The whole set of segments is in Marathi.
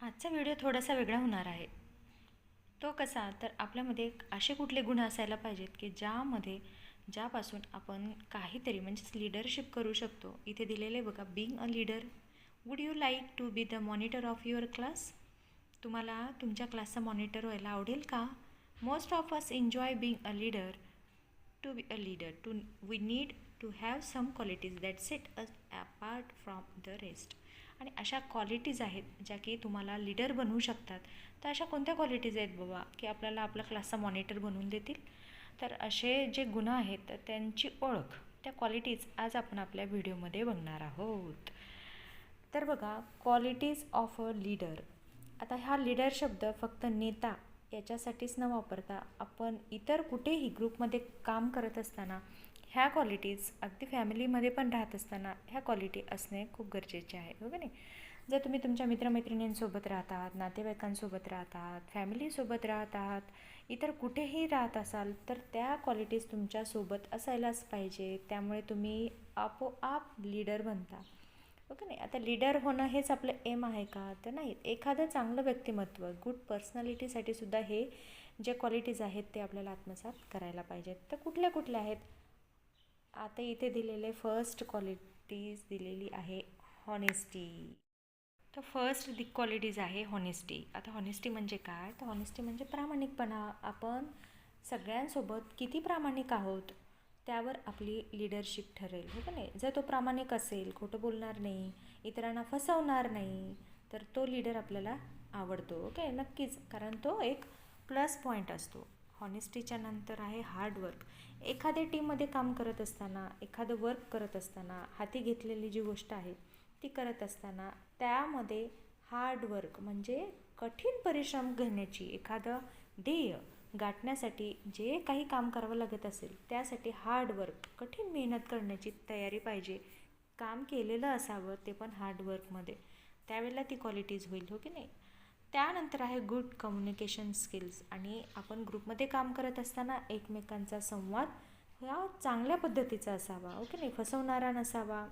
आजचा व्हिडिओ थोडासा वेगळा होणार आहे. तो कसा? तर आपल्यामध्ये असे कुठले गुण असायला पाहिजेत की ज्यामध्ये ज्यापासून आपण काहीतरी म्हणजेच लिडरशिप करू शकतो. इथे दिलेले बघा being a leader would you like to be the monitor of your class तुम्हाला तुमच्या क्लासचा मॉनिटर व्हायला आवडेल का? Most of us enjoy being a leader to be a leader to we need to have some qualities that set up apart from the rest आणि अशा क्वालिटीज आहेत ज्या की तुम्हाला लीडर बनवू शकतात. तर अशा कोणत्या क्वालिटीज आहेत बाबा की आपल्याला आपला क्लासचा मॉनिटर बनवून देतील? तर असे जे गुण आहेत तर त्यांची ओळख त्या क्वालिटीज आज आपण आपल्या व्हिडिओमध्ये बघणार आहोत. तर बघा क्वालिटीज ऑफ अ लीडर आता हा लीडर शब्द फक्त नेता याच्यासाठीच न वापरता आपण इतर कुठेही ग्रुपमध्ये काम करत असताना ह्या क्वालिटीज अगदी फॅमिलीमध्ये पण राहत असताना ह्या क्वालिटी असणे खूप गरजेचे आहे हो का नाही? जर तुम्ही तुमच्या मित्रमैत्रिणींसोबत राहत आहात नातेवाईकांसोबत राहत आहात फॅमिलीसोबत राहत आहात इतर कुठेही राहत असाल तर त्या क्वालिटीज तुमच्यासोबत असायलाच पाहिजे. त्यामुळे तुम्ही आपोआप लीडर बनता. ओके नाही आता लीडर होणं हेच आपलं एम आहे का? तर नाही एखादं चांगलं व्यक्तिमत्व गुड पर्सनॅलिटीसाठी सुद्धा हे जे क्वालिटीज आहेत ते आपल्याला आत्मसात करायला पाहिजेत. तर कुठल्या कुठल्या आहेत? आता इथे दिलेले फर्स्ट क्वालिटीज दिलेली आहे हॉनेस्टी तर फर्स्ट दि क्वालिटीज आहे हॉनेस्टी आता हॉनेस्टी म्हणजे काय? तर हॉनेस्टी म्हणजे प्रामाणिकपणा. आपण सगळ्यांसोबत किती प्रामाणिक आहोत? त्यावर आपली लिडरशिप ठरेल हो का नाही? जर तो प्रामाणिक असेल खोटं बोलणार नाही इतरांना फसवणार नाही तर तो लीडर आपल्याला आवडतो हो ओके नक्कीच कारण तो एक प्लस पॉईंट असतो. हॉनेस्टीच्या नंतर आहे हार्डवर्क एखाद्या टीममध्ये काम करत असताना एखादं वर्क करत असताना हाती घेतलेली जी गोष्ट आहे ती करत असताना त्यामध्ये हार्डवर्क म्हणजे कठीण परिश्रम घेण्याची एखादं ध्येय गाठण्यासाठी जे काही काम करावं लागत असेल त्यासाठी हार्डवर्क कठीण मेहनत करण्याची तयारी पाहिजे. काम केलेलं असावं ते पण हार्डवर्कमध्ये त्यावेळेला ती क्वालिटीज होईल हो की नाही? त्यानंतर आहे गुड कम्युनिकेशन स्किल्स आणि आपण ग्रुपमध्ये काम करत असताना एकमेकांचा संवाद हा चांगल्या पद्धतीचा असावा हो ओके नाही? फसवणारा नसावा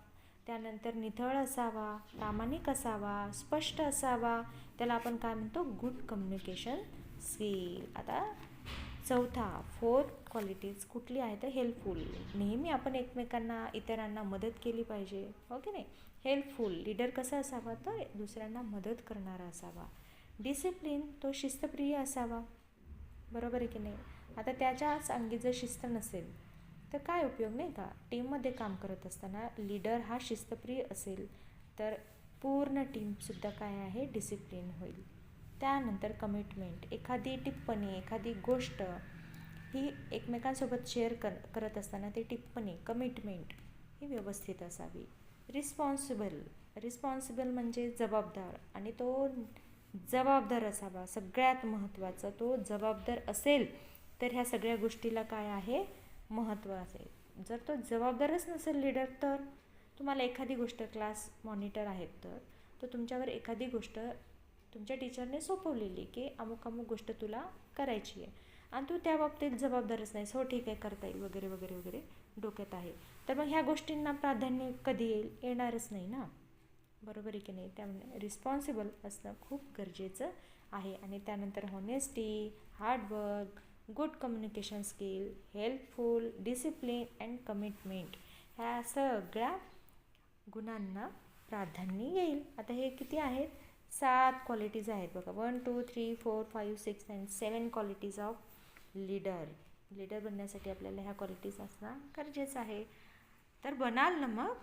त्यानंतर निथळ असावा प्रामाणिक असावा स्पष्ट असावा त्याला आपण काय म्हणतो? गुड कम्युनिकेशन स्किल आता चौथा फोर्थ क्वालिटीज कुठली आहे तर हेल्पफुल नेहमी आपण एकमेकांना इतरांना मदत केली पाहिजे हो ओके नाही? हेल्पफुल लीडर कसा असावा? तर दुसऱ्यांना मदत करणारा असावा. डिसिप्लिन तो शिस्तप्रिय असावा. बरोबर आहे की नाही? आता त्याच्याच अंगी जर शिस्त नसेल तर काय उपयोग नाही का? टीममध्ये काम करत असताना लीडर हा शिस्तप्रिय असेल तर पूर्ण टीमसुद्धा काय आहे? डिसिप्लिन होईल. त्यानंतर कमिटमेंट एखादी टिप्पणी एखादी गोष्ट ही एकमेकांसोबत शेअर कर करत असताना ती टिप्पणी कमिटमेंट ही व्यवस्थित असावी. रिस्पॉन्सिबल रिस्पॉन्सिबल म्हणजे जबाबदार आणि तो जबाबदार असावा. सगळ्यात महत्त्वाचं तो जबाबदार असेल तर ह्या सगळ्या गोष्टीला काय आहे? महत्त्व असेल जर तो जबाबदारच नसेल लीडर तर तुम्हाला एखादी गोष्ट क्लास मॉनिटर आहेत तर तो तुमच्यावर एखादी गोष्ट तुमच्या टीचरने सोपवलेली की अमुक अमुक गोष्ट तुला करायची आहे. आणि तू त्या बाबतीत जबाबदारच नाहीस. हो ठीक आहे करता येईल वगैरे वगैरे वगैरे डोक्यात आहे. तर मग ह्या गोष्टींना प्राधान्य कधी येईल? येणारच नाही ना? बरोबर आहे की नाही? त्यामुळे रिस्पॉन्सिबल असणं खूप गरजेचं आहे. आणि त्यानंतर honesty hard work good communication skill helpful discipline and commitment ह्या सगळ्या गुणांना प्राधान्य येईल. आता हे किती आहेत? सात क्वालिटीज आहेत बघा. One two three four five six and seven qualities of leader leader बनण्यासाठी आपल्याला ह्या क्वालिटीज असणं गरजेचं आहे. तर बनाल ना मग?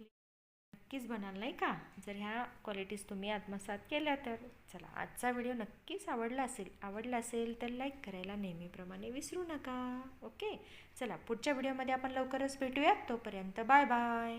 नक्कीच बनाल नाही का? जर ह्या क्वालिटीज तुम्ही आत्मसात केल्या तर. चला आजचा व्हिडिओ नक्कीच आवडला असेल. आवडला असेल तर लाईक करायला नेहमीप्रमाणे विसरू नका. ओके चला पुढच्या व्हिडिओमध्ये आपण लवकरच भेटूयात. तोपर्यंत बाय बाय